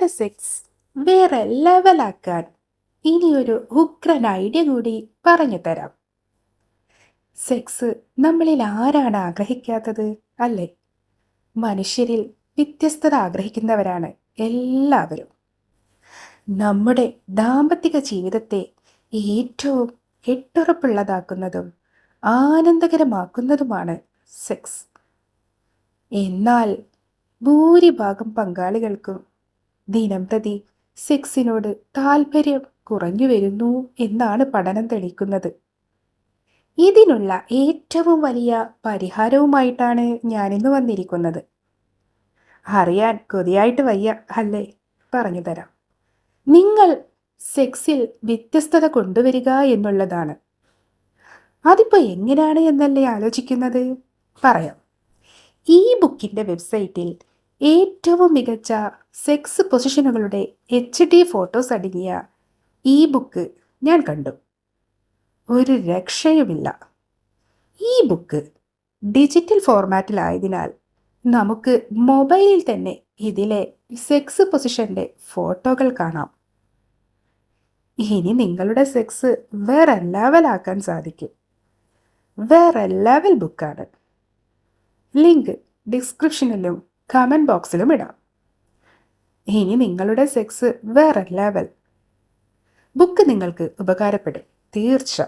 നിങ്ങളുടെ സെക്സ് വേറെ ലെവലാക്കാൻ ഇനിയൊരു ഉഗ്രൻ ഐഡിയ കൂടി പറഞ്ഞു തരാം. സെക്സ് നമ്മളിൽ ആരാണ് ആഗ്രഹിക്കാത്തത് അല്ലേ? മനുഷ്യരിൽ വ്യത്യസ്തത ആഗ്രഹിക്കുന്നവരാണ് എല്ലാവരും. നമ്മുടെ ദാമ്പത്തിക ജീവിതത്തെ ഏറ്റവും കെട്ടുറപ്പുള്ളതാക്കുന്നതും ആനന്ദകരമാക്കുന്നതുമാണ് സെക്സ് എന്നാൽ ഭൂരിഭാഗം പങ്കാളികൾക്കും ദിനം പ്രതി സെക്സിനോട് താല്പര്യം കുറഞ്ഞു വരുന്നു എന്നാണ് പഠനം തെളിക്കുന്നത് ഇതിനുള്ള ഏറ്റവും വലിയ പരിഹാരവുമായിട്ടാണ് ഞാനിന്ന് വന്നിരിക്കുന്നത്. അറിയാൻ കൊതിയായിട്ട് വയ്യ അല്ലേ? പറഞ്ഞു തരാം. നിങ്ങൾ സെക്സിൽ വ്യത്യസ്തത കൊണ്ടുവരിക എന്നുള്ളതാണ്. അതിപ്പോൾ എങ്ങനെയാണ് എന്നല്ലേ ആലോചിക്കുന്നത്? പറയാം. ഈ ബുക്കിന്റെ വെബ്സൈറ്റിൽ ഏറ്റവും മികച്ച സെക്സ് പൊസിഷനുകളുടെ എച്ച് ഡി ഫോട്ടോസ് അടങ്ങിയ ഈ ബുക്ക് ഞാൻ കണ്ടു. ഒരു രക്ഷയുമില്ല. ഈ ബുക്ക് ഡിജിറ്റൽ ഫോർമാറ്റിലായതിനാൽ നമുക്ക് മൊബൈലിൽ തന്നെ ഇതിലെ സെക്സ് പൊസിഷന്റെ ഫോട്ടോകൾ കാണാം. ഇനി നിങ്ങളുടെ സെക്സ് വേറെ ലെവലാക്കാൻ സാധിക്കും. വേറെ ലെവൽ ബുക്കാണ് ലിങ്ക് ഡിസ്ക്രിപ്ഷനിലും കമന്റ് ബോക്സിലും ഇടാം. ഇനി നിങ്ങളുടെ സെക്സ് വേറെ ലെവൽ ബുക്ക് നിങ്ങൾക്ക് ഉപകാരപ്പെടും. തീർച്ച